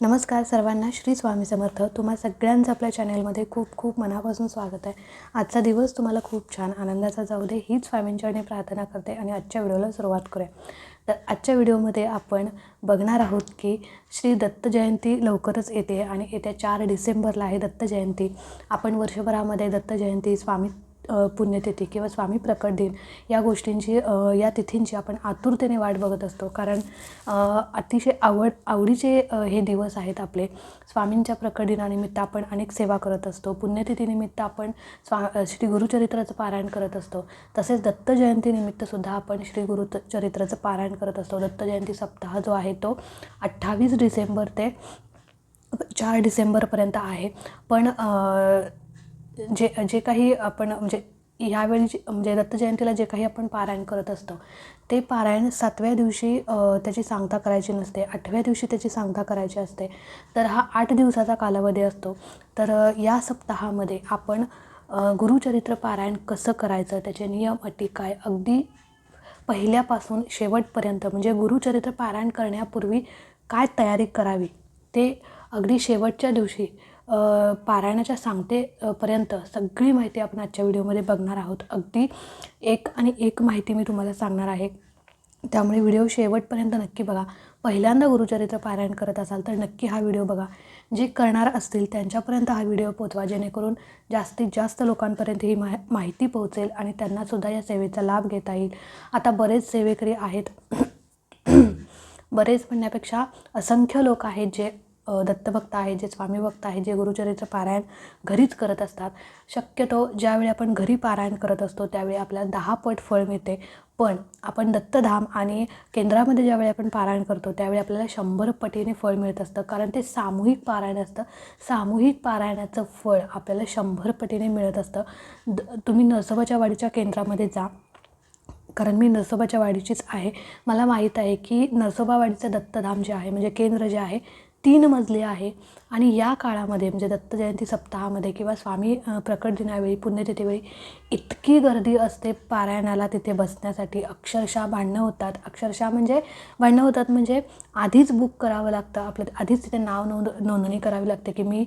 नमस्कार सर्वांना श्री स्वामी समर्थ. तुम्हा सगळ्यांचं आपल्या चॅनलमध्ये खूप खूप मनापासून स्वागत आहे. आजचा दिवस तुम्हाला खूप छान आनंदाचा जाऊ दे हीच स्वामींच्याने प्रार्थना करते आणि आजच्या व्हिडिओला सुरुवात करूया. तर आजच्या व्हिडिओमध्ये आपण बघणार आहोत की श्री दत्त जयंती लवकरच येते आणि येत्या चार डिसेंबरला आहे दत्त जयंती. आपण वर्षभरामध्ये दत्त जयंती स्वामी पुण्यतिथी किंवा स्वामी प्रकट दिन या गोष्टींची या तिथींची आपण आतुरतेने वाट बघत असतो. कारण अतिशय आवड आवडीचे हे दिवस आहेत आपले. स्वामींच्या प्रकट दिनानिमित्त आपण अनेक सेवा करत असतो. पुण्यतिथीनिमित्त आपण स्वा श्री गुरुचरित्राचं पारायण करत असतो. तसेच दत्त जयंतीनिमित्तसुद्धा आपण श्री गुरु चरित्राचं पारायण करत असतो. दत्त जयंती सप्ताह जो आहे तो अठ्ठावीस डिसेंबर ते चार डिसेंबरपर्यंत आहे. पण जे जे काही आपण म्हणजे ह्यावेळी जे- म्हणजे दत्त जयंतीला जे काही आपण पारायण करत असतो ते पारायण सातव्या दिवशी त्याची सांगता करायची नसते. आठव्या दिवशी त्याची सांगता करायची असते. तर हा आठ दिवसाचा कालावधी असतो. तर या सप्ताहामध्ये आपण गुरुचरित्र पारायण कसं करायचं त्याचे नियम अटी काय अगदी पहिल्यापासून शेवटपर्यंत म्हणजे गुरुचरित्र पारायण करण्यापूर्वी काय तयारी करावी ते अगदी शेवटच्या दिवशी पारायणाच्या सांगते पर्यंत सगळी माहिती आपण आजच्या व्हिडिओमध्ये बघणार आहोत. अगदी एक आणि एक माहिती मी तुम्हाला सांगणार आहे. त्यामुळे व्हिडिओ शेवटपर्यंत नक्की बघा. पहिल्यांदा गुरुचरित्र पारायण करत असाल तर नक्की हा व्हिडिओ बघा. जे करणार असतील त्यांच्यापर्यंत हा व्हिडिओ पोचवा जेणेकरून जास्तीत जास्त लोकांपर्यंत ही मा माहिती पोहोचेल आणि त्यांनासुद्धा या सेवेचा लाभ घेता येईल. आता बरेच सेवेकरी आहेत. बरेच म्हणण्यापेक्षा असंख्य लोक आहेत जे दत्तभक्त आहेत जे स्वामी भक्त आहेत जे गुरुचरित्र पारायण घरीच करत असतात. शक्यतो ज्यावेळी आपण घरी पारायण करत असतो त्यावेळी आपल्याला दहा पट फळ मिळते. पण आपण दत्तधाम आणि केंद्रामध्ये ज्यावेळी आपण पारायण करतो त्यावेळी आपल्याला शंभर पटीने फळ मिळत असतं. कारण ते सामूहिक पारायण असतं. सामूहिक पारायणाचं फळ आपल्याला शंभर पटीने मिळत असतं. द तुम्ही नरसोबाच्या वाडीच्या केंद्रामध्ये जा. कारण मी नरसोबाच्या वाडीचीच आहे. मला माहीत आहे की नरसोबावाडीचं दत्तधाम जे आहे म्हणजे केंद्र जे आहे तीन मजली आहे. आणि या काळामध्ये म्हणजे दत्त जयंती सप्ताहामध्ये किंवा स्वामी प्रकट दिनावेळी पुण्यतिथीवेळी इतकी गर्दी असते पारायणाला तिथे बसण्यासाठी. अक्षरशः भांडणं होतात. अक्षरशः म्हणजे भांडणं होतात म्हणजे आधीच बुक करावं लागतं. आपलं आधीच तिथे नाव नोंद नोंदणी करावी लागते की मी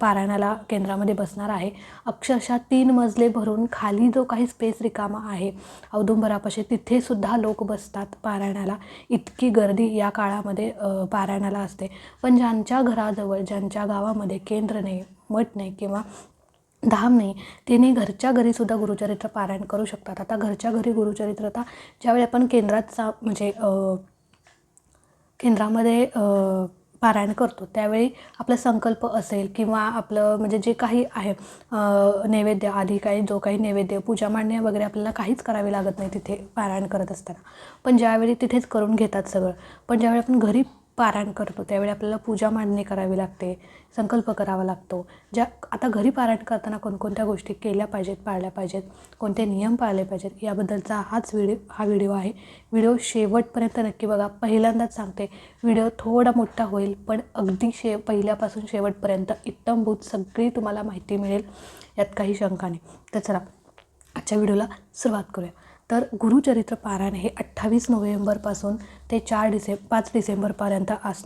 पारायणाला केंद्रामध्ये बसणार आहे. अक्षरशः तीन मजले भरून खाली जो काही स्पेस रिकामा आहे औदुंबरापाशी तिथेसुद्धा लोक बसतात पारायणाला. इतकी गर्दी या काळामध्ये पारायणाला असते. पण ज्यांच्या घराजवळ ज्यांच्या गावामध्ये केंद्र नाही मठ नाही किंवा धाम नाही तिने घरच्या घरीसुद्धा गुरुचरित्र पारायण करू शकतात. आता घरच्या घरी गुरुचरित्र आता ज्यावेळी आपण केंद्रात सा म्हणजे केंद्रामध्ये पारायण करतो त्यावेळी आपला संकल्प असेल किंवा आपलं म्हणजे जे काही आहे नैवेद्य आधी काही जो काही नैवेद्य पूजा मांडणे वगैरे आपल्याला काहीच करावे लागत नाही तिथे पारायण करत असताना. पण ज्यावेळी तिथेच करून घेतात सगळं पण ज्यावेळी आपण घरी पारायण करतो. त्यावेळी आपल्याला पूजा मांडणी करावी लागते संकल्प करावा लागतो. ज्या आता घरी पारायण करताना कोणकोणत्या गोष्टी केल्या पाहिजेत पाळल्या पाहिजेत कोणते नियम पाळले पाहिजेत याबद्दलचा हाच व्हिडिओ हा व्हिडिओ आहे. व्हिडिओ शेवटपर्यंत नक्की बघा. पहिल्यांदाच सांगते व्हिडिओ थोडा मोठा होईल पण अगदी शे पहिल्यापासून शेवटपर्यंत इत्तमभूत सगळी तुम्हाला माहिती मिळेल. यात काही शंका नाही. तर चला आजच्या व्हिडिओला सुरुवात करूया. तर गुरुचरित्र पारायण हे अठ्ठावीस नोव्हेंबरपासून ते चार डिसें पाच डिसेंबरपर्यंत आस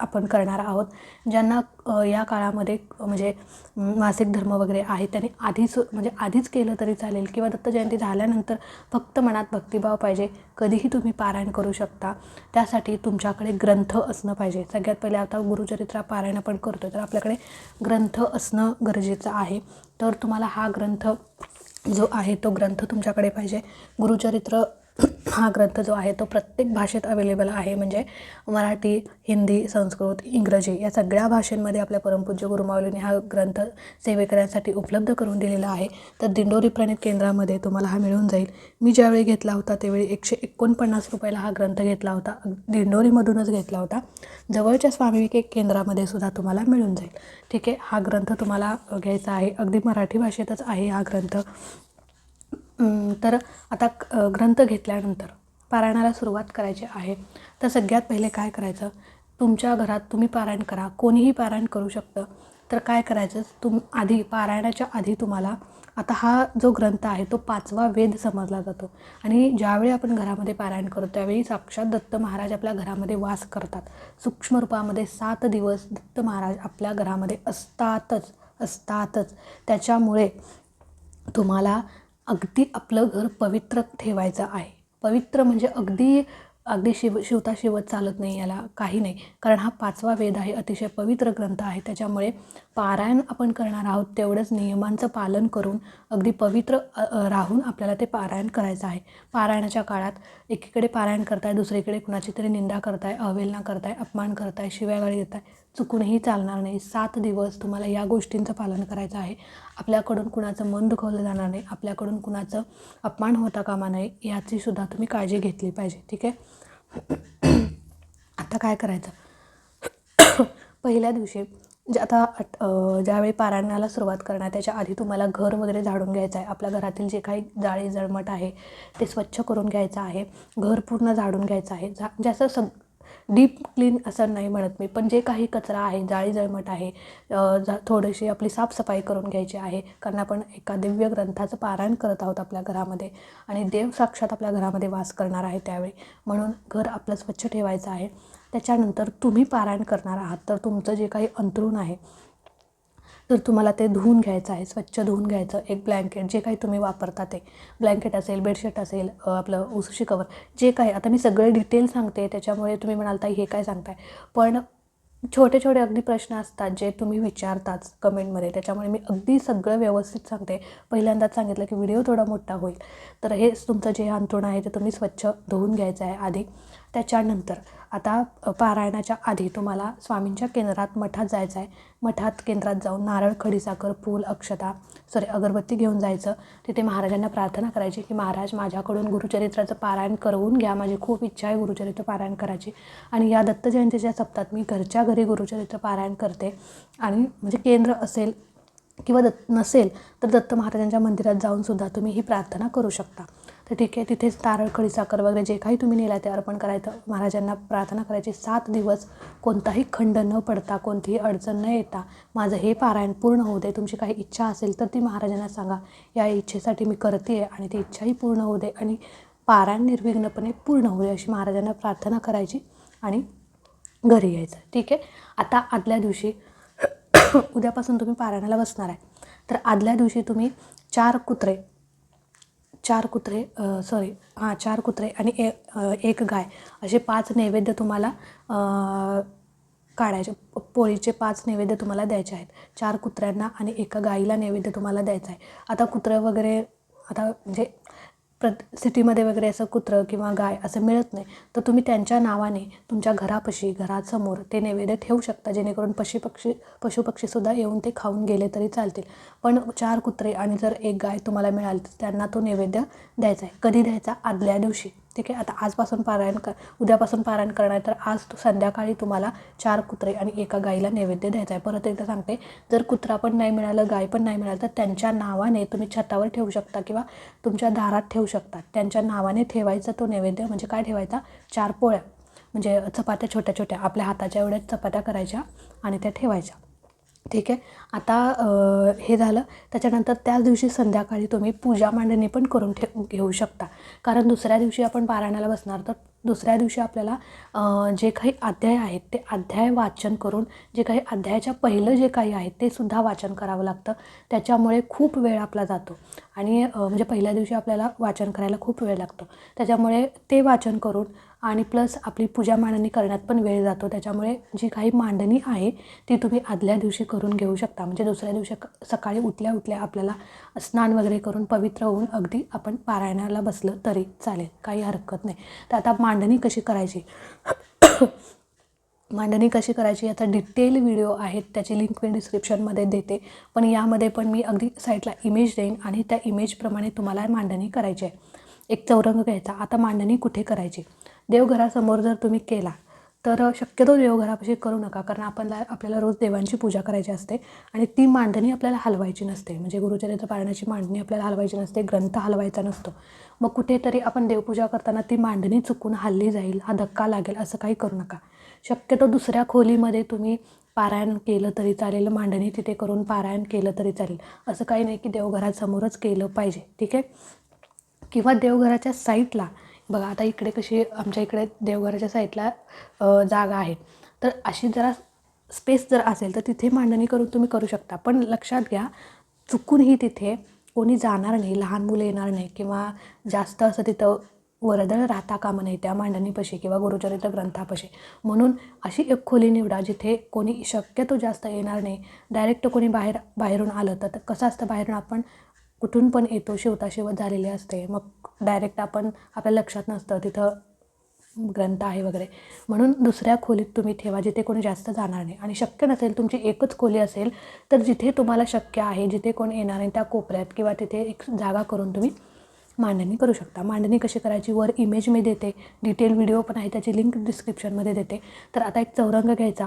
आपण करणार आहोत. ज्यांना या काळामध्ये म्हणजे मासिक धर्म वगैरे आहे त्यांनी आधीच म्हणजे आधीच केलं तरी चालेल किंवा दत्त जयंती झाल्यानंतर फक्त मनात भक्तिभाव पाहिजे. कधीही तुम्ही पारायण करू शकता. त्यासाठी तुमच्याकडे ग्रंथ असणं पाहिजे. सगळ्यात पहिले आता गुरुचरित्र पारायण आपण करतो तर आपल्याकडे ग्रंथ असणं गरजेचं आहे. तर तुम्हाला हा ग्रंथ जो आहे तो ग्रंथ तुमच्याकडे पाहिजे. गुरुचरित्र हा ग्रंथ जो आहे तो प्रत्येक भाषेत अवेलेबल आहे. म्हणजे मराठी हिंदी संस्कृत इंग्रजी या सगळ्या भाषांमध्ये आपल्या परमपूज्य गुरुमाऊलीने हा ग्रंथ सेवेकऱ्यांसाठी उपलब्ध करून दिलेला आहे. तर दिंडोरी प्रणित केंद्रामध्ये तुम्हाला हा मिळून जाईल. मी ज्यावेळी घेतला होता त्यावेळी एकशे एकोणपन्नास रुपयाला हा ग्रंथ घेतला होता. दिंडोरीमधूनच घेतला होता. जवळच्या स्वामी केंद्रामध्ये सुद्धा तुम्हाला मिळून जाईल. ठीक आहे हा ग्रंथ तुम्हाला घ्यायचा आहे. अगदी मराठी भाषेतच आहे हा ग्रंथ. तर आता ग्रंथ घेतल्यानंतर पारायणाला सुरुवात करायची आहे. तर सगळ्यात पहिले काय करायचं? तुमच्या घरात तुम्ही पारायण करा. कोणीही पारायण करू शकतं. तर काय करायचं? तुम आधी पारायणाच्या आधी तुम्हाला आता हा जो ग्रंथ आहे तो पाचवा वेद समजला जातो. आणि ज्यावेळी आपण घरामध्ये पारायण करतो त्यावेळी साक्षात दत्त महाराज आपल्या घरामध्ये वास करतात. सूक्ष्म रूपामध्ये सात दिवस दत्त महाराज आपल्या घरामध्ये असतातच असतातच. त्याच्यामुळे तुम्हाला अगदी आपलं घर पवित्र ठेवायचं आहे. पवित्र म्हणजे अगदी अगदी शिव शिवता शिवत चालत नाही याला काही नाही. कारण हा पाचवा वेद आहे अतिशय पवित्र ग्रंथ आहे. त्याच्यामुळे पारायण आपण करणार आहोत तेवढंच नियमांचं पालन करून अगदी पवित्र राहून आपल्याला ते पारायण करायचं आहे. पारायणाच्या काळात एकीकडे पारायण करताय दुसरीकडे कुणाची तरी निंदा करताय अवहेलना करताय अपमान करताय शिव्यागाळी देताय. चुकूनही चालणार नाही. सात दिवस तुम्हाला या गोष्टींचं पालन करायचं आहे. आपल्याकडून कुणाचं मन दुखवलं जाणार नाही. आपल्याकडून कुणाचं अपमान होता कामा नये याचीसुद्धा तुम्ही काळजी घेतली पाहिजे. ठीक आहे? आता काय करायचं? पहिल्या दिवशी जे आता ज्यावेळी पारायणाला सुरुवात करणार त्याच्या आधी तुम्हाला घर वगैरे झाडून घ्यायचं आहे. आपल्या घरातील जे काही जाळी जळमट आहे ते स्वच्छ करून घ्यायचं आहे. घर पूर्ण झाडून घ्यायचं आहे. झा ज्याचं सग डीप क्लीन असं नाही म्हणत मी पण जे काही कचरा आहे जाळी जळमट आहे जा थोडीशी आपली साफसफाई करून घ्यायची आहे कारण आपण एका दिव्य ग्रंथाचं पारायण करत आहोत आपल्या घरामध्ये आणि देव साक्षात आपल्या घरामध्ये वास करणार आहे त्यावेळी. म्हणून घर आपलं स्वच्छ ठेवायचं आहे. त्याच्यानंतर तुम्ही पारायण करणार आहात तर तुमचं जे काही अंथरूण आहे तर तुम्हाला ते धुवून घ्यायचं आहे स्वच्छ धुवून घ्यायचं. एक ब्लँकेट जे काही तुम्ही वापरता ते. ब्लँकेट असेल बेडशीट असेल आपलं उसुशी कवर जे काही. आता मी सगळे डिटेल सांगते त्याच्यामुळे तुम्ही म्हणाल ताई हे काय सांगताय? पण छोटे छोटे अगदी प्रश्न असतात जे तुम्ही विचारताच कमेंटमध्ये त्याच्यामुळे मी अगदी सगळं व्यवस्थित सांगते. पहिल्यांदाच सांगितलं की व्हिडिओ थोडा मोठा होईल. तर हेच तुमचं जे अंतरुण आहे ते तुम्ही स्वच्छ धुवून घ्यायचं आहे आधी. त्याच्यानंतर आता पारायणाच्या आधी तुम्हाला स्वामींच्या केंद्रात मठात जायचं आहे मठात केंद्रात जाऊन नारळ खडीसाखर फूल अक्षता सॉरी अगरबत्ती घेऊन जायचं. तिथे महाराजांना प्रार्थना करायची की महाराज माझ्याकडून गुरुचरित्राचं पारायण करवून घ्या. माझी खूप इच्छा आहे गुरुचरित्र पारायण करायची. आणि या दत्त जयंतीच्या सप्ताहात मी घरच्या घरी गुरुचरित्र पारायण करते. आणि म्हणजे केंद्र असेल किंवा दत्त नसेल तर दत्त महाराजांच्या मंदिरात जाऊन सुद्धा तुम्ही ही प्रार्थना करू शकता. तर ठीक आहे तिथेच तारळ खडीसाखर वगैरे जे काही तुम्ही नेला ते अर्पण करायचं. महाराजांना प्रार्थना करायची. सात दिवस कोणताही खंड न पडता कोणतीही अडचण न येता माझं हे पारायण पूर्ण होऊ दे. तुमची काही इच्छा असेल तर ती महाराजांना सांगा. या इच्छेसाठी मी करते आहे आणि ती इच्छाही पूर्ण होऊ दे आणि पारायण निर्विघ्नपणे पूर्ण होऊ दे अशी महाराजांना प्रार्थना करायची आणि घरी यायचं. ठीक आहे? आता आदल्या दिवशी उद्यापासून तुम्ही पारायणाला बसणार आहे. तर आदल्या दिवशी तुम्ही चार कुत्रे चार कुत्रे सॉरी हां चार कुत्रे आणि ए एक गाय. असे पाच नैवेद्य तुम्हाला काढायचे. पोळीचे पाच नैवेद्य तुम्हाला द्यायचे आहेत. चार कुत्र्यांना आणि एका गाईला नैवेद्य तुम्हाला द्यायचं आहे. आता कुत्रे वगैरे आता म्हणजे प्रत सिटीमध्ये वगैरे असं कुत्रं किंवा गाय असं मिळत नाही तर तुम्ही त्यांच्या नावाने तुमच्या घरापाशी घरासमोर ते नैवेद्य ठेवू शकता जेणेकरून पशी पक्षी पशुपक्षीसुद्धा येऊन ते खाऊन गेले तरी चालतील. पण चार कुत्रे आणि जर एक गाय तुम्हाला मिळाली तर त्यांना तो नैवेद्य द्यायचा आहे. कधी द्यायचा? आदल्या दिवशी. ठीक आहे? आता आजपासून पारायण कर उद्यापासून पारायण करणार आहे तर आज तो संध्याकाळी तुम्हाला चार कुत्रे आणि एका गाईला नैवेद्य द्यायचा आहे. परत एकदा सांगते जर कुत्रा पण नाही मिळालं गाय पण नाही मिळालं तर त्यांच्या नावाने तुम्ही छतावर ठेवू शकता किंवा तुमच्या दारात ठेवू शकता. त्यांच्या नावाने ठेवायचा तो नैवेद्य म्हणजे काय ठेवायचा? चार पोळ्या. म्हणजे चपात्या छोट्या छोट्या आपल्या हाताच्या एवढ्याच चपात्या करायच्या आणि त्या ठेवायच्या. ठीक आहे? आता हे झालं. त्याच्यानंतर त्याच दिवशी संध्याकाळी तुम्ही पूजा मांडणी पण करून ठे घेऊ शकता. कारण दुसऱ्या दिवशी आपण पारायणाला बसणार तर दुसऱ्या दिवशी आपल्याला जे काही अध्याय आहेत ते अध्याय वाचन करून जे काही अध्यायाच्या पहिलं जे काही आहे ते सुद्धा वाचन करावं लागतं. त्याच्यामुळे खूप वेळ आपला जातो. आणि म्हणजे पहिल्या दिवशी आपल्याला वाचन करायला खूप वेळ लागतो. त्याच्यामुळे ते वाचन करून आणि प्लस आपली पूजा मांडणी करण्यात पण वेळ जातो. त्याच्यामुळे जी काही मांडणी आहे ती तुम्ही आदल्या दिवशी करून घेऊ शकता. म्हणजे दुसऱ्या दिवशी क- सकाळी उठल्या उठल्या आपल्याला स्नान वगैरे करून पवित्र होऊन अगदी आपण पारायणाला बसलं तरी चालेल. काही हरकत नाही. तर आता मांडणी कशी करायची? मांडणी कशी करायची याचा डिटेल व्हिडिओ आहेत. त्याची लिंक मी डिस्क्रिप्शनमध्ये देते. पण यामध्ये पण मी अगदी साईडला इमेज देईन आणि त्या इमेजप्रमाणे तुम्हाला मांडणी करायची आहे. एक चौरंग घ्यायचा. आता मांडणी कुठे करायची? देवघरासमोर जर तुम्ही केला तर शक्यतो देवघरापाशी करू नका कारण आपल्याला आपल्याला रोज देवांची पूजा करायची असते आणि ती मांडणी आपल्याला हलवायची नसते. म्हणजे गुरुचरित्र पाळण्याची मांडणी आपल्याला हलवायची नसते ग्रंथ हलवायचा नसतो. मग कुठेतरी आपण देवपूजा करताना ती मांडणी चुकून हल्ली जाईल हा धक्का लागेल असं काही करू नका. शक्यतो दुसऱ्या खोलीमध्ये तुम्ही पारायण केलं तरी चालेल मांडणी तिथे करून पारायण केलं तरी चालेल. असं काही नाही की देवघरासमोरच केलं पाहिजे ठीक आहे? किंवा देवघराच्या साईटला बघा आता इकडे कशी आमच्या इकडे देवघराच्या साईडला जागा आहे. तर अशी जरा स्पेस जर असेल तर तिथे मांडणी करून तुम्ही करू शकता. पण लक्षात घ्या चुकूनही तिथे कोणी जाणार नाही लहान मुलं येणार नाही किंवा जास्त असं तिथं वरदळ राहता कामा नाही त्या मांडणीपाशी किंवा गुरुचरित्र ग्रंथापाशी. म्हणून अशी एक खोली निवडा जिथे कोणी शक्यतो जास्त येणार नाही. डायरेक्ट कोणी बाहेर बाहेरून आलं तर कसं असतं बाहेरून आपण कुठून पण येतो शिवताशिवत झालेली असते. मग डायरेक्ट आपण आपल्या लक्षात नसतं तिथं ग्रंथ आहे वगैरे. म्हणून दुसऱ्या खोलीत तुम्ही ठेवा जिथे कोणी जास्त जाणार नाही. आणि शक्य नसेल तुमची एकच खोली असेल तर जिथे तुम्हाला शक्य आहे जिथे कोण येणार नाही त्या कोपऱ्यात किंवा तिथे एक जागा करून तुम्ही मांडणी करू शकता. मांडणी कशी करायची? वर इमेज मी देते. डिटेल व्हिडिओ पण आहे त्याची लिंक डिस्क्रिप्शनमध्ये देते. तर आता एक चौरंग घ्यायचा.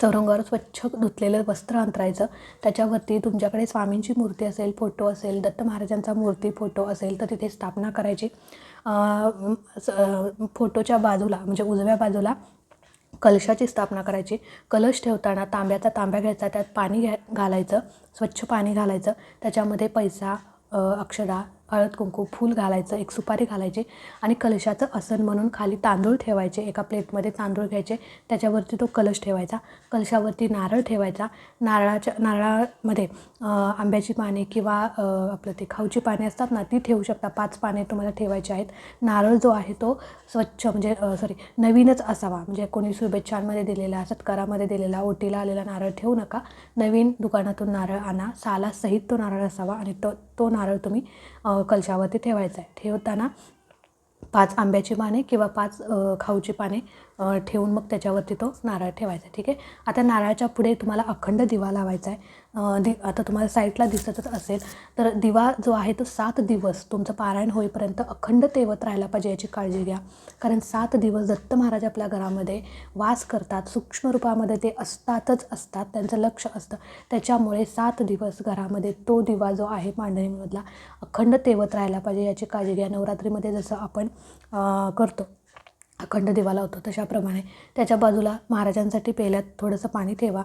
चौरंगावर स्वच्छ धुतलेलं वस्त्र अंतरायचं. त्याच्यावरती तुमच्याकडे स्वामींची मूर्ती असेल फोटो असेल दत्त महाराजांचा मूर्ती फोटो असेल तर तिथे स्थापना करायची. स- फोटोच्या बाजूला म्हणजे उजव्या बाजूला कलशाची स्थापना करायची. कलश ठेवताना तांब्याचा तांब्या घ्यायचा त्यात पाणी घ्या घालायचं स्वच्छ पाणी घालायचं. त्याच्यामध्ये पैसा अक्षरा हळद कुंकू फूल घालायचं एक सुपारी घालायची आणि कलशाचं आसन म्हणून खाली तांदूळ ठेवायचे. एका प्लेटमध्ये तांदूळ घ्यायचे. त्याच्यावरती तो कलश ठेवायचा. कलशावरती नारळ ठेवायचा. नारळाच्या नारळामध्ये आंब्याची पाने किंवा आपलं ते खाऊची पाने असतात ना ती ठेवू शकता. पाच पाने तुम्हाला ठेवायची आहेत. नारळ जो आहे तो स्वच्छ म्हणजे सॉरी नवीनच असावा. म्हणजे कोणी शुभेच्छांमध्ये दिलेला सत्कारामध्ये दिलेला ओटीला आलेला नारळ ठेवू नका. नवीन दुकानातून नारळ आणा. सालासहित तो नारळ असावा आणि तो तो नारळ तुम्ही कलशावरती ठेवायचा आहे ठेवताना पाच आंब्याची पाने किंवा पाच खाऊची पाने ठेवून मग त्याच्यावरती तो नारळ ठेवायचा ठीक आहे? आता नारळाच्या पुढे तुम्हाला अखंड दिवा लावायचा आहे. दि आता तुम्हाला साईडला दिसतच असेल तर दिवा जो आहे तो सात दिवस तुमचं पारायण होईपर्यंत अखंड तेवत राहायला पाहिजे याची काळजी घ्या. कारण सात दिवस दत्त महाराज आपल्या घरामध्ये वास करतात सूक्ष्म रूपामध्ये ते असतातच असतात त्यांचं लक्ष असतं. त्याच्यामुळे सात दिवस घरामध्ये तो दिवा जो आहे मांडणीमधला अखंड तेवत राहायला पाहिजे याची काळजी घ्या. नवरात्रीमध्ये जसं आपण करतो. अखंड दिवा लावतो तशाप्रमाणे. त्याच्या बाजूला महाराजांसाठी पेल्यात थोडंसं पाणी ठेवा.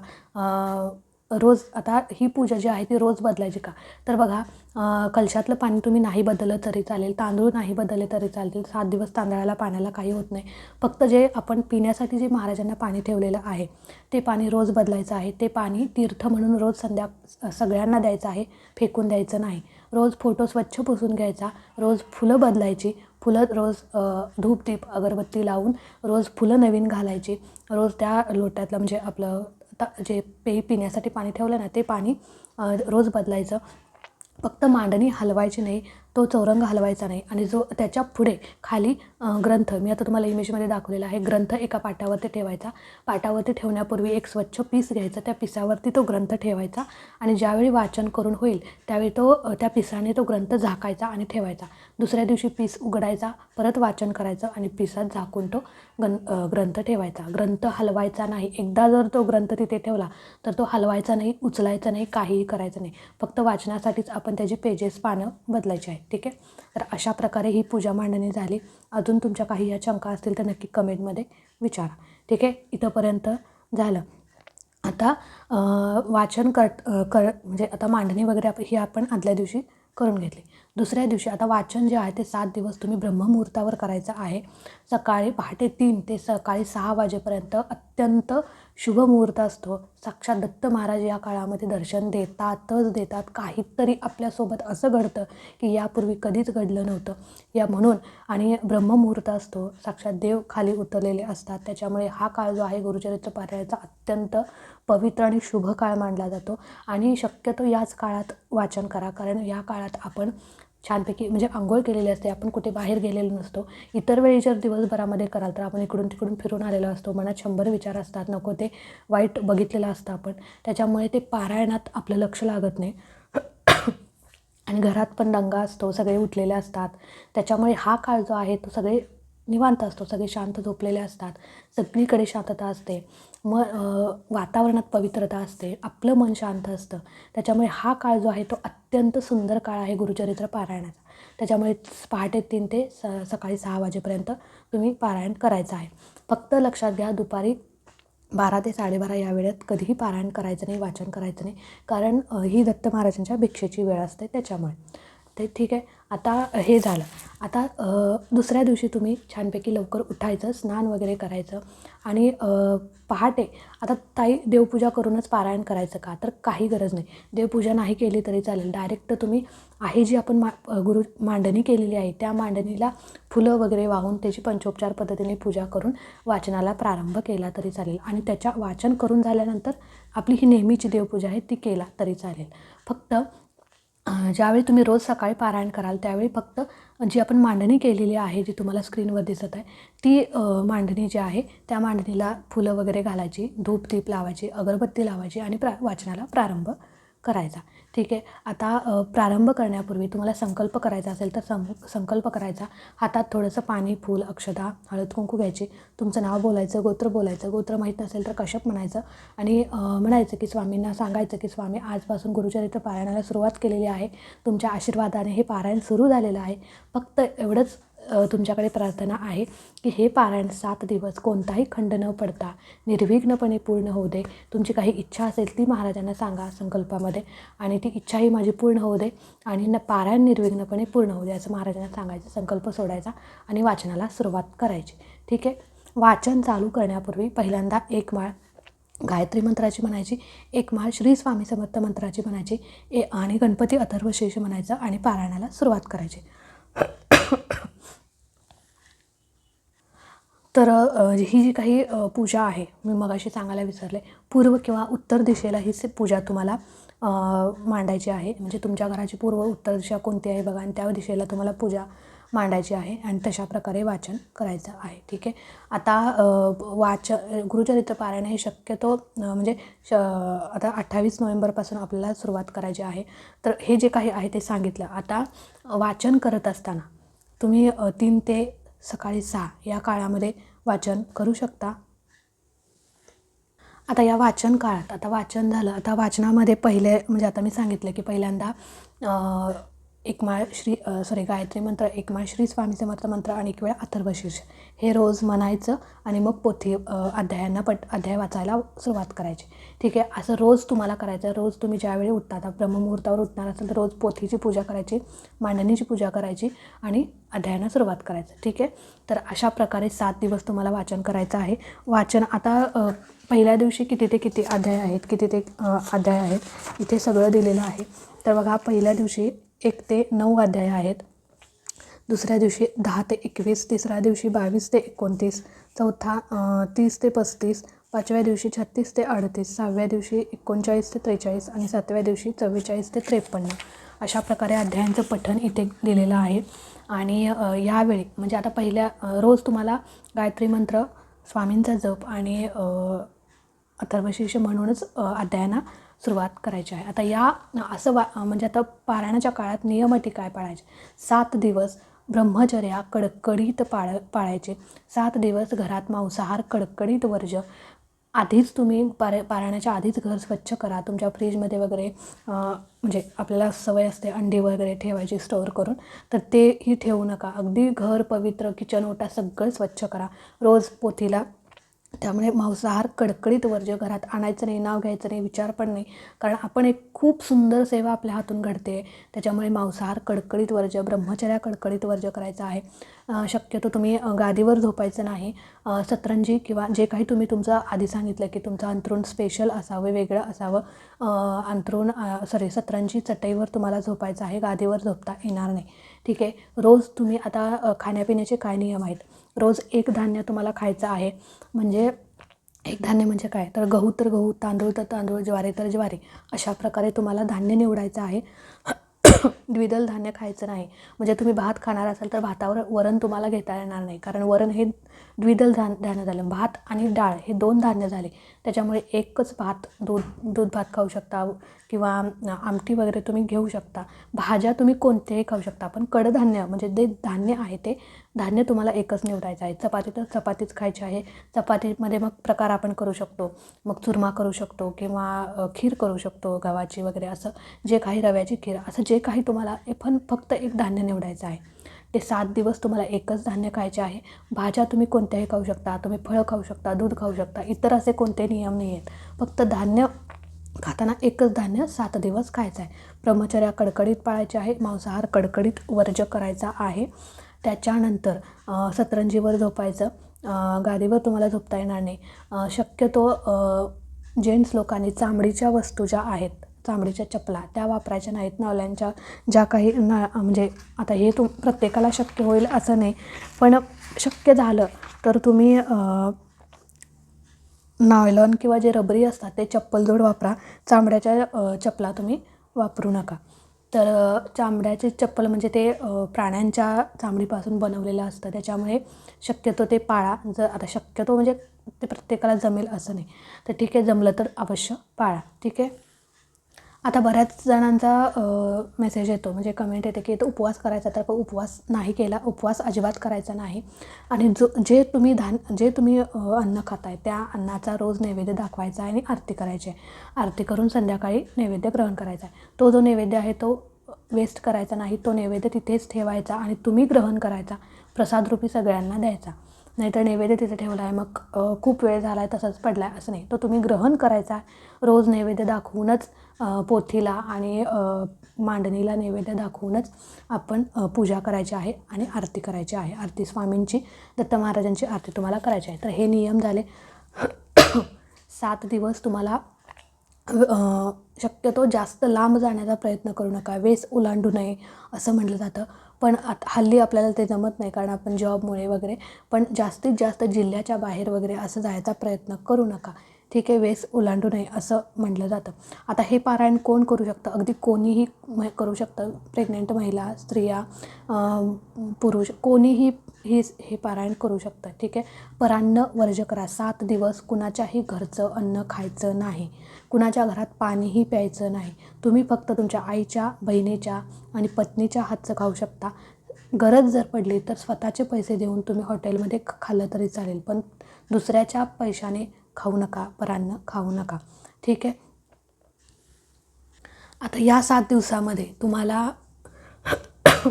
रोज आता ही पूजा जी आहे ती रोज बदलायची का? तर बघा कलशातलं पाणी तुम्ही नाही बदललं तरी चालेल तांदूळ नाही बदलले तरी चालतील सात दिवस तांदळाला पाण्याला काही होत नाही. फक्त जे आपण पिण्यासाठी जे महाराजांना पाणी ठेवलेलं आहे ते पाणी रोज बदलायचं आहे. ते पाणी तीर्थ म्हणून रोज संध्या सगळ्यांना द्यायचं आहे फेकून द्यायचं नाही. रोज फोटो स्वच्छ पुसून घ्यायचा रोज फुलं बदलायची फुलं रोज धूप दीप अगरबत्ती लावून रोज फुलं नवीन घालायची. रोज त्या लोट्यातलं म्हणजे आपलं आता जे पे पिण्यासाठी पाणी ठेवलं ना ते पाणी रोज बदलायचं. फक्त मांडणी हलवायची नाही. तो चौरंग हलवायचा नाही आणि जो त्याच्या पुढे खाली ग्रंथ मी आता तुम्हाला इमेजमध्ये दाखवलेला आहे ग्रंथ एका पाटावरती ठेवायचा. पाटावरती ठेवण्यापूर्वी एक स्वच्छ पीस घ्यायचा त्या पिसावरती तो ग्रंथ ठेवायचा आणि ज्यावेळी वाचन करून होईल त्यावेळी तो त्या पिसाने तो ग्रंथ झाकायचा आणि ठेवायचा. दुसऱ्या दिवशी पीस उघडायचा परत वाचन करायचं आणि पिसात झाकून तो गं ग्रंथ ठेवायचा. ग्रंथ हलवायचा नाही. एकदा जर तो ग्रंथ तिथे ठेवला तर तो हलवायचा नाही उचलायचा नाही काहीही करायचं नाही. फक्त वाचनासाठीच आपण त्याची पेजेस पानं बदलायची आहेत. ठीक आहे? तर अशा प्रकारे ही पूजा मांडणी झाली. अजून तुमच्या काही या शंका असतील तर नक्की कमेंटमध्ये विचारा. ठीक आहे? इथंपर्यंत झालं. आता वाचन कर कर म्हणजे आता मांडणी वगैरे आप- ही आपण आदल्या दिवशी करून घेतली. दुसऱ्या दिवशी आता वाचन जे आहे ते सात दिवस तुम्ही ब्रह्ममुहूर्तावर करायचं आहे. सकाळी पहाटे तीन ते सकाळी सहा वाजेपर्यंत अत्यंत शुभ मुहूर्त असतो. साक्षात दत्त महाराज या काळामध्ये दर्शन देतातच देतात. काहीतरी आपल्यासोबत असं घडतं की यापूर्वी कधीच घडलं नव्हतं. या म्हणून आणि ब्रह्ममुहूर्त असतो. साक्षात देव खाली उतरलेले असतात. त्याच्यामुळे हा काळ जो आहे गुरुचरित्र पारायणाचा अत्यंत पवित्र आणि शुभ काळ मानला जातो. आणि शक्यतो याच काळात वाचन करा. कारण या काळात आपण छानपैकी म्हणजे आंघोळ केलेली असते आपण कुठे बाहेर गेलेलो नसतो. इतर वेळी जर दिवसभरामध्ये कराल तर आपण इकडून तिकडून फिरून आलेलो असतो. मनात शंभर विचार असतात नको ते वाईट बघितलेलं असतं आपण. त्याच्यामुळे ते पारायणात आपलं लक्ष लागत नाही. आणि घरात पण दंगा असतो सगळे उठलेले असतात. त्याच्यामुळे हा काळ जो आहे तो सगळे निवांत असतो सगळे शांत झोपलेले असतात. सगळीकडे शांतता असते. मग वातावरणात पवित्रता असते आपलं मन शांत असतं. त्याच्यामुळे हा काळ जो आहे तो अत्यंत सुंदर काळ आहे गुरुचरित्र पारायणाचा. त्याच्यामुळे पहाटे तीन ते स सकाळी सहा वाजेपर्यंत तुम्ही पारायण करायचं आहे. फक्त लक्षात घ्या दुपारी बारा ते साडेबारा या वेळेत कधीही पारायण करायचं नाही वाचन करायचं नाही. कारण ही दत्त महाराजांच्या भिक्षेची वेळ असते त्याच्यामुळे. ते ठीक आहे. आता हे झालं. आता दुसऱ्या दिवशी तुम्ही छानपैकी लवकर उठायचं स्नान वगैरे करायचं आणि पहाटे आता ताई देवपूजा करूनच पारायण करायचं का? तर काही गरज नाही. देवपूजा नाही केली तरी चालेल. डायरेक्ट तुम्ही आहे जी आपण मा गुरु मांडणी केलेली आहे त्या मांडणीला फुलं वगैरे वाहून त्याची पंचोपचार पद्धतीने पूजा करून वाचनाला प्रारंभ केला तरी चालेल. आणि त्याच्या वाचन करून झाल्यानंतर आपली ही नेहमीची देवपूजा आहे ती केला तरी चालेल. फक्त ज्यावेळी तुम्ही रोज सकाळी पारायण कराल त्यावेळी फक्त जी आपण मांडणी केलेली आहे जी तुम्हाला स्क्रीनवर दिसत आहे ती मांडणी जी आहे त्या मांडणीला फुलं वगैरे घालायची धूप दीप लावायची अगरबत्ती लावायची आणि प्रा वाचनाला प्रारंभ करायचा. ठीक आहे. आता प्रारंभ करण्यापूर्वी तुम्हाला संकल्प करायचा असेल तर सं संकल्प करायचा. हातात थोडंसं पाणी फूल अक्षदा हळद कुंकू घ्यायची. तुमचं नाव बोलायचं गोत्र बोलायचं. गोत्र माहीत नसेल तर कशप म्हणायचं. आणि म्हणायचं की स्वामींना सांगायचं की स्वामी आजपासून गुरुचरित्र पारायणाला सुरुवात केलेली आहे. तुमच्या आशीर्वादाने हे पारायण सुरू झालेलं आहे. फक्त एवढंच तुमच्याकडे प्रार्थना आहे की हे पारायण सात दिवस कोणताही खंड न पडता निर्विघ्नपणे पूर्ण होऊ दे. तुमची काही इच्छा असेल ती महाराजांना सांगा संकल्पामध्ये. आणि ती इच्छाही माझी पूर्ण होऊ दे आणि न पारायण निर्विघ्नपणे पूर्ण होऊ दे असं महाराजांना सांगायचं. संकल्प सोडायचा आणि वाचनाला सुरुवात करायची. ठीक आहे? वाचन चालू करण्यापूर्वी पहिल्यांदा एक माळ गायत्री मंत्राची म्हणायची एक माळ श्री स्वामी समर्थ मंत्राची म्हणायची ए आणि गणपती अथर्वशेष म्हणायचं आणि पारायणाला सुरुवात करायची. तर म्हणजे ही जी काही पूजा आहे मी मगाशी सांगायला विसरले पूर्व किंवा उत्तर दिशेला ही पूजा तुम्हाला मांडायची आहे. म्हणजे तुमच्या घराची पूर्व उत्तर दिशा कोणती आहे बघा आणि त्या दिशेला तुम्हाला पूजा मांडायची आहे आणि तशा प्रकारे वाचन करायचं आहे ठीक आहे? आता वाच गुरुचरित्र पारायण हे शक्यतो म्हणजे श आता अठ्ठावीस नोव्हेंबरपासून आपल्याला सुरुवात करायची आहे. तर हे जे काही आहे ते सांगितलं. आता वाचन करत असताना तुम्ही तीन ते सकाळी सहा या काळामध्ये वाचन करू शकता. आता या वाचन काळात आता वाचन झालं आता वाचनामध्ये पहिले म्हणजे आता मी सांगितलं की पहिल्यांदा एकमाळ एक माळ श्री सॉरी गायत्री मंत्र एक माळ श्री स्वामी समर्थ मंत्र आणि एक वेळा अथर्वशीर्ष हे रोज म्हणायचं आणि मग पोथी अध्यायांना पट अध्याय वाचायला सुरुवात करायची. ठीक आहे? असं रोज तुम्हाला करायचं. रोज तुम्ही ज्यावेळी उठता आता ब्रह्ममुहूर्तावर उठणार असेल तर रोज पोथीची पूजा करायची मांडणीची पूजा करायची आणि अध्यायानं सुरुवात करायचं. ठीक आहे? तर अशा प्रकारे सात दिवस तुम्हाला वाचन करायचं आहे. वाचन आता पहिल्या दिवशी किती ते किती अध्याय आहेत? किती ते अध्याय आहेत? इथे सगळं दिलेलं आहे. तर बघा पहिल्या दिवशी एक ते नऊ अध्याय आहेत. दुसऱ्या दिवशी दहा ते एकवीस तिसऱ्या दिवशी बावीस ते एकोणतीस चौथा तीस ते पस्तीस पाचव्या दिवशी छत्तीस ते अडतीस सहाव्या दिवशी एकोणचाळीस ते त्रेचाळीस आणि सातव्या दिवशी चव्वेचाळीस ते त्रेपन्न. अशा प्रकारे अध्यायांचं पठण इथे दिलेलं आहे. आणि यावेळी म्हणजे आता पहिल्या रोज तुम्हाला गायत्री मंत्र स्वामींचा जप आणि अथर्वशीर्ष म्हणूनच अध्यायांना सुरुवात करायची आहे. आता या असं वा म्हणजे आता पारायणाच्या काळात नियम अटी काय पाळायचे? सात दिवस ब्रह्मचर्या कडकडीत पाळ पाळायचे. सात दिवस घरात मांसाहार कडकडीत वर्ज. आधीच तुम्ही पार पारायणाच्या आधीच घर स्वच्छ करा. तुमच्या फ्रीजमध्ये वगैरे म्हणजे आपल्याला सवय असते अंडी वगैरे ठेवायची स्टोअर करून. तर तेही ठेवू नका. अगदी घर पवित्र किचन ओटा सगळं स्वच्छ करा. रोज पोथीला त्यामुळे मांसाहार कडकडीत वर्ज घरात आणायचं नाही नाव घ्यायचं नाही विचार पण नाही. कारण आपण एक खूप सुंदर सेवा आपल्या हातून घडते. त्याच्यामुळे मांसाहार कडकडीत वर्ज ब्रह्मचर्या कडकडीत वर्ज करायचं आहे. शक्यतो तुम्ही गादीवर झोपायचं नाही. सतरंजी किंवा जे काही तुम्ही तुमचं आधी सांगितलं की तुमचं अंथरूण स्पेशल असावं वेगळं असावं अ, अंथरूण सॉरी सतरंजी चटईवर तुम्हाला झोपायचं आहे. गादीवर झोपता येणार नाही. ठीक आहे. रोज तुम्ही आता खाण्यापिण्याचे काय नियम आहेत? रोज एक धान्य तुम्हाला खायचं आहे. म्हणजे एक धान्य म्हणजे काय? तर गहू तर गहू तांदूळ तर तांदूळ ज्वारी तर ज्वारी. अशा प्रकारे तुम्हाला धान्य निवडायचं आहे. द्विदल धान्य खायचं नाही. म्हणजे तुम्ही भात खाणार असाल तर भातावर वरण तुम्हाला घेता येणार नाही. कारण वरण हे द्विदल धान धान्य झालं. भात आणि डाळ हे दोन धान्य झाले. त्याच्यामुळे एकच भात दूध दूध भात खाऊ शकता किंवा आमटी वगैरे तुम्ही घेऊ शकता. भाज्या तुम्ही कोणत्याही खाऊ शकता. पण कडधान्य म्हणजे जे धान्य आहे ते धान्य तुम्हाला एकच निवडायचं आहे. चपाती तर चपातीच खायची आहे. चपातीमध्ये मग प्रकार आपण करू शकतो. मग चुरमा करू शकतो किंवा खीर करू शकतो गव्हाची वगैरे असं. जे काही रव्याची खीर असं जे काही तुम्हाला हे पण फक्त एक धान्य निवडायचं आहे. ते सात दिवस तुम्हाला एकच धान्य खायचे आहे. भाज्या तुम्ही कोणत्याही खाऊ शकता तुम्ही फळं खाऊ शकता दूध खाऊ शकता इतर असे कोणते नियम नाही आहेत. फक्त धान्य खाताना एकच धान्य सात दिवस खायचं आहे. ब्रह्मचर्या कडकडीत पाळायचे आहे मांसाहार कडकडीत वर्ज करायचा आहे. त्याच्यानंतर सतरंजीवर झोपायचं. गादीवर तुम्हाला झोपता येणार नाही. शक्यतो जेंट्स लोकांनी चामडीच्या वस्तू ज्या आहेत चामडीच्या चपला त्या वापरायच्या नाहीत. नवल्यांच्या ज्या काही ना म्हणजे आता हे तुम प्रत्येकाला शक्य होईल असं नाही. पण शक्य झालं तर तुम्ही नॉयलॉन नायलॉन किंवा जे रबरी असतात ते चप्पल जोड वापरा. चामड्याच्या चपला तुम्ही वापरू नका. तर अ, चामड्याचे चप्पल म्हणजे ते प्राण्यांच्या चामडीपासून बनवलेलं असतं. त्याच्यामुळे शक्यतो ते पाळा. जर आता शक्यतो म्हणजे ते प्रत्येकाला जमेल असं नाही. तर ठीक आहे जमलं तर अवश्य पाळा. ठीक आहे? आता बऱ्याच जणांचा मेसेज येतो. म्हणजे कमेंट येते की तो उपवास करायचा तर उपवास नाही केला. उपवास अजिबात करायचा नाही. आणि जो जे तुम्ही धान जे तुम्ही अन्न खाताय त्या अन्नाचा रोज नैवेद्य दाखवायचा आहे आणि आरती करायची. आहे आरती करून संध्याकाळी नैवेद्य ग्रहण करायचा. आहे तो जो नैवेद्य आहे तो वेस्ट करायचा नाही. तो नैवेद्य तिथेच ठेवायचा आणि तुम्ही ग्रहण करायचा. प्रसादरूपी सगळ्यांना द्यायचा. नाहीतर नैवेद्य तिथे ठेवला आहे. मग खूप वेळ झाला आहे तसंच पडला आहे असं नाही. तो तुम्ही ग्रहण करायचा रोज नैवेद्य दाखवूनच पोथीला आणि मांडणीला नैवेद्य दाखवूनच आपण पूजा करायची आहे आणि आरती करायची आहे. आरती स्वामींची दत्त महाराजांची आरती तुम्हाला करायची आहे. तर हे नियम झाले. सात दिवस तुम्हाला शक्यतो जास्त लांब जाण्याचा प्रयत्न करू नका. वेस ओलांडू नये असं म्हटलं जातं. पण आत हल्ली आपल्याला ते जमत नाही कारण आपण जॉबमुळे वगैरे. पण जास्तीत जास्त जिल्ह्याच्या बाहेर वगैरे असं जायचा प्रयत्न करू नका. ठीक आहे वेस ओलांडू नये असं म्हटलं जातं. आता हे पारायण कोण करू शकतं? अगदी कोणीही करू शकतं. प्रेग्नंट महिला स्त्रिया पुरुष कोणीही हे हे पारायण करू शकतं. ठीक आहे? परान्न वर्ज करा. सात दिवस कुणाच्याही घरचं अन्न खायचं नाही. कुणाच्या घरात पाणीही प्यायचं नाही. तुम्ही फक्त तुमच्या आईच्या बहिणीच्या आणि पत्नीच्या हातचं खाऊ शकता. गरज जर पडली तर स्वतःचे पैसे देऊन तुम्ही हॉटेलमध्ये खाल्लं तरी चालेल. पण दुसऱ्याच्या पैशाने खाऊ नका परान्न खाऊ नका. ठीक आहे? आता या सात दिवसामध्ये तुम्हाला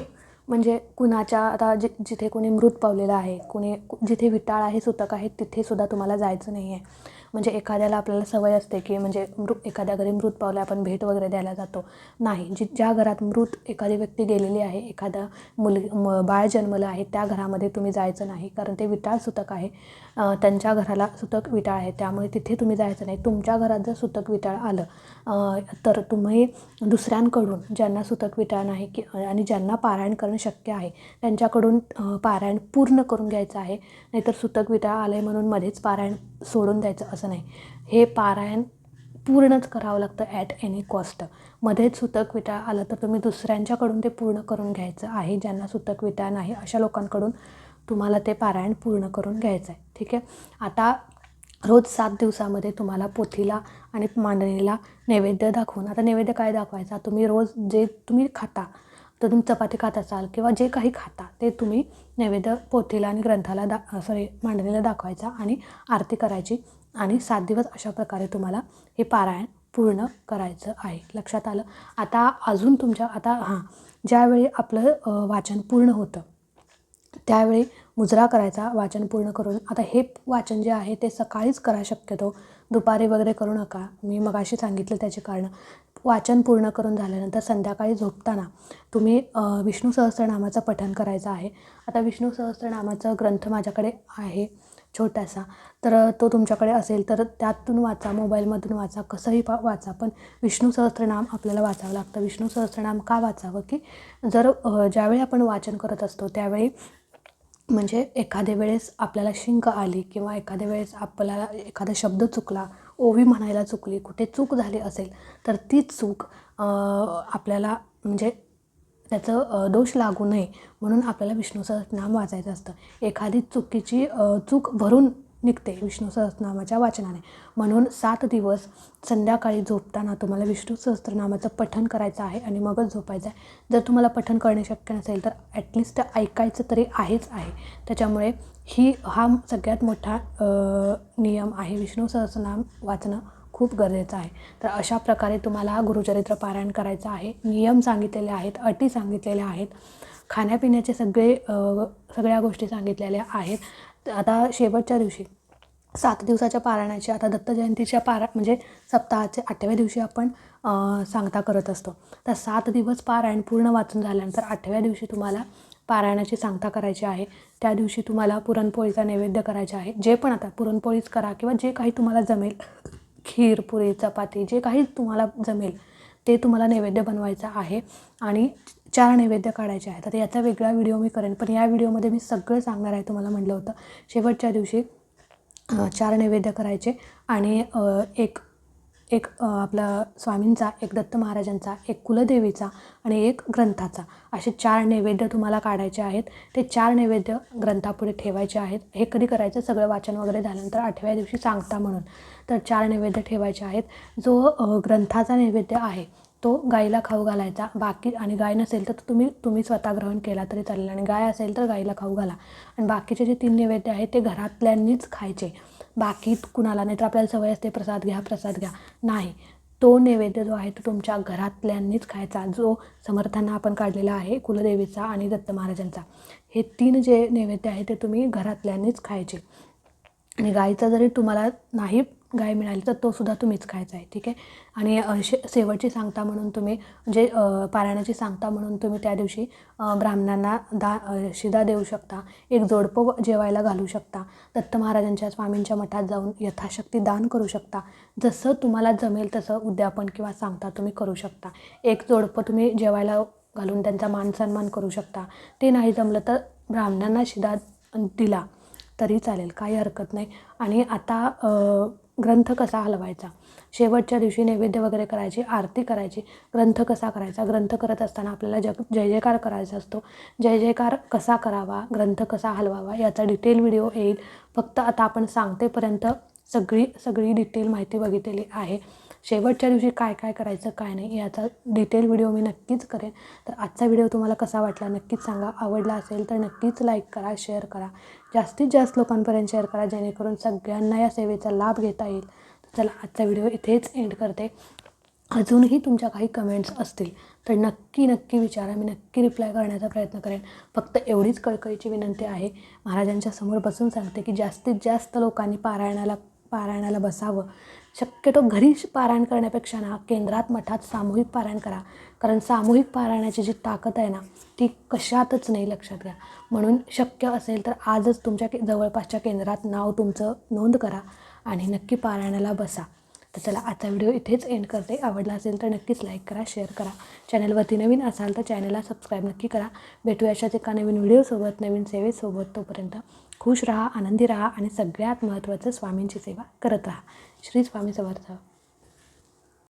म्हणजे कुणाच्या आता जि जिथे कोणी मृत पावलेलं आहे कुणी जिथे विटाळ आहे सुतक आहे तिथे सुद्धा तुम्हाला जायचं नाही आहे म्हणजे एखाद्याला आपल्याला सवय असते की म्हणजे मृ एखाद्या घरी मृत पावले आपण भेट वगैरे द्यायला जातो. नाही जी ज्या घरात मृत एखादी व्यक्ती गेलेली आहे एखादा मुल म बाळ जन्मलं आहे त्या घरामध्ये तुम्ही जायचं नाही कारण ते विटाळ सुतक आहे. त्यांच्या घराला सुतक विटाळ आहे त्यामुळे तिथे तुम्ही जायचं नाही. तुमच्या घरात जर सुतक विटाळ आलं तर तुम्ही दुसऱ्यांकडून ज्यांना सुतक विटाळ नाही की आणि ज्यांना पारायण करणं शक्य आहे त्यांच्याकडून पारायण पूर्ण करून घ्यायचं आहे. नाहीतर सुतक विटाळ आलं आहे म्हणून मध्येच पारायण सोडून द्यायचं. असं नाही. हे पारायण पूर्णच करावं लागतं ॲट एनी कॉस्ट मध्येच सुतक विटाळ आलं तर तुम्ही दुसऱ्यांच्याकडून ते पूर्ण करून घ्यायचं आहे. ज्यांना सुतक विटाळ नाही अशा लोकांकडून तुम्हाला ते पारायण पूर्ण करून घ्यायचं आहे. ठीक आहे? आता रोज सात दिवसामध्ये तुम्हाला पोथीला आणि मांडणीला नैवेद्य दाखवून आता नैवेद्य काय दाखवायचा? तुम्ही रोज जे तुम्ही खाता तर तुम्ही चपाती खात असाल किंवा जे काही खाता ते तुम्ही नैवेद्य पोथीला आणि ग्रंथाला दा सॉरी मांडणीला दाखवायचा आणि आरती करायची. आणि सात दिवस अशा प्रकारे तुम्हाला हे पारायण पूर्ण करायचं आहे. लक्षात आलं? आता अजून तुमच्या आता हां ज्यावेळी आपलं वाचन पूर्ण होतं त्यावेळी मुजरा करायचा वाचन पूर्ण करून आता हे वाचन जे आहे ते सकाळीच करा शक्यतो. दुपारी वगैरे करू नका. मी मगाशी सांगितलं त्याची कारणं. वाचन पूर्ण करून झाल्यानंतर संध्याकाळी झोपताना तुम्ही विष्णू सहस्त्रनामाचं पठण करायचं आहे. आता विष्णू सहस्त्रनामाचं ग्रंथ माझ्याकडे आहे. छोटासा. तर तो तुमच्याकडे असेल तर त्यातून वाचा मोबाईलमधून वाचा कसंही पा वाचा. पण विष्णू सहस्त्रनाम आपल्याला वाचावं लागतं. विष्णू सहस्त्रनाम का वाचावं? की जर ज्यावेळी आपण वाचन करत असतो त्यावेळी म्हणजे एखाद्या वेळेस आपल्याला शिंक आली किंवा एखाद्या वेळेस आपल्याला एखादा शब्द चुकला ओवी म्हणायला चुकली कुठे चूक झाली असेल तर ती चूक आपल्याला म्हणजे त्याचं दोष लागू नये म्हणून आपल्याला विष्णू सहस्रनाम वाचायचं असतं. एखादी चुकीची चूक भरून निघते विष्णू सहस्रनामाच्या वाचनाने. म्हणून सात दिवस संध्याकाळी झोपताना तुम्हाला विष्णू सहस्रनामाचं पठण करायचं आहे आणि मगच झोपायचं आहे. जर तुम्हाला पठण करणे शक्य नसेल तर ॲटलिस्ट ऐकायचं तरी आहेच आहे. त्याच्यामुळे ही हा सगळ्यात मोठा नियम आहे विष्णू सहस्रनाम वाचणं. खूप गरजेचं आहे. तर अशा प्रकारे तुम्हाला गुरुचरित्र पारायण करायचं आहे. नियम सांगितलेले आहेत अटी सांगितलेल्या आहेत. खाण्यापिण्याचे सगळे सगळ्या गोष्टी सांगितलेल्या आहेत. आता शेवटच्या दिवशी सात दिवसाच्या पारायणाची आता दत्त जयंतीच्या पारा म्हणजे सप्ताहाचे आठव्या दिवशी आपण सांगता करत असतो. तर सात दिवस पारायण पूर्ण वाचून झाल्यानंतर आठव्या दिवशी तुम्हाला पारायणाची सांगता करायची आहे. त्या दिवशी तुम्हाला पुरणपोळीचा नैवेद्य करायचा आहे. जे पण आता पुरणपोळीच करा किंवा जे काही तुम्हाला जमेल खीर पुरी चपाती जे काही तुम्हाला जमेल ते तुम्हाला नैवेद्य बनवायचं आहे. आणि चार नैवेद्य काढायचे आहेत. तर याचा वेगळा व्हिडिओ मी करेन पण या व्हिडिओमध्ये मी सगळं सांगणार आहे तुम्हाला म्हटलं होतं. शेवटच्या दिवशी चार नैवेद्य करायचे आणि एक एक आपला स्वामींचा एक दत्त महाराजांचा एक कुलदेवीचा आणि एक ग्रंथाचा. असे चार नैवेद्य तुम्हाला काढायचे आहेत. ते चार नैवेद्य ग्रंथापुढे ठेवायचे आहेत. हे कधी करायचं? सगळं वाचन वगैरे झाल्यानंतर आठव्या दिवशी सांगता म्हणून. तर चार नैवेद्य ठेवायचे आहेत. जो ग्रंथाचा नैवेद्य आहे तो गाईला खाऊ घालायचा. बाकी आणि गाय नसेल तर तुम्ही तुम्ही स्वतः ग्रहण केला तरी चालेल. आणि गाय असेल तर गाईला खाऊ घाला. आणि बाकीचे जे तीन नैवेद्य आहेत ते घरातल्यांनीच खायचे. बाकी कुणाला नाही तर आपल्याला सवय असते प्रसाद घ्या प्रसाद घ्या. नाही. तो नैवेद्य जो आहे तो तुमच्या घरातल्यांनीच खायचा जो समर्थांना आपण काढलेला आहे कुलदेवीचा आणि दत्त महाराजांचा. हे तीन जे नैवेद्य आहे ते तुम्ही घरातल्यांनीच खायचे. आणि गाईचा जरी तुम्हाला नाही गाय मिळाली तर तो सुद्धा तुम्हीच खायचा आहे ठीक आहे? आणि शे शेवटची सांगता म्हणून तुम्ही म्हणजे, जे पारायणाची सांगता म्हणून तुम्ही त्या दिवशी ब्राह्मणांना दा शिदा देऊ शकता एक जोडपं जेवायला घालू शकता दत्त महाराजांच्या स्वामींच्या मठात जाऊन यथाशक्ती दान करू शकता जसं तुम्हाला जमेल तसं उद्यापन किंवा सांगता तुम्ही करू शकता. एक जोडपं तुम्ही जेवायला घालून त्यांचा मान सन्मान करू शकता. ते नाही जमलं तर ब्राह्मणांना शिदा दिला तरी चालेल काही हरकत नाही. आणि आता ग्रंथ कसा हलवायचा? शेवटच्या दिवशी नैवेद्य वगैरे करायची आरती करायची ग्रंथ कसा करायचा? ग्रंथ करत असताना आपल्याला जग जय जयकार करायचा असतो. जय जयकार कसा करावा? ग्रंथ कसा हलवावा? याचा डिटेल व्हिडिओ येईल. फक्त आता आपण सांगतेपर्यंत सगळी सगळी डिटेल माहिती बघितलेली आहे. शेवटच्या दिवशी काय काय करायचं काय नाही याचा डिटेल व्हिडिओ मी नक्कीच करेन. तर आजचा व्हिडिओ तुम्हाला कसा वाटला नक्कीच सांगा. आवडला असेल तर नक्कीच लाईक करा शेअर करा. जास्तीत जास्त लोकांपर्यंत शेअर करा जेणेकरून सगळ्यांना या सेवेचा लाभ घेता येईल. तर चला आजचा व्हिडिओ इथेच एंड करते. अजूनही तुमच्या काही कमेंट्स असतील तर नक्की नक्की विचारा. मी नक्की रिप्लाय करण्याचा प्रयत्न करेन. फक्त एवढीच कळकळीची विनंती आहे. महाराजांच्या समोर बसून सांगते की जास्तीत जास्त लोकांनी पारायणाला पारायणाला बसावं. शक्यतो घरी पारायण करण्यापेक्षा ना केंद्रात मठात सामूहिक पारायण करा. कारण सामूहिक पारायणाची जी ताकद आहे ना ती कशातच नाही लक्षात घ्या. म्हणून शक्य असेल तर आजच तुमच्या के जवळपासच्या केंद्रात नाव तुमचं नोंद करा आणि नक्की पारायणाला बसा. तर चला आजचा व्हिडिओ इथेच एंड करते. आवडला असेल तर नक्कीच लाईक करा शेअर करा. चॅनलवरती नवीन असाल तर चॅनलला सबस्क्राईब नक्की करा. भेटूया अशाच एका नवीन व्हिडिओसोबत नवीन सेवेसोबत तोपर्यंत. खुश राहा आनंदी राहा आणि सगळ्यात महत्त्वाचं स्वामींची सेवा करत राहा. श्री स्वामी समर्थ.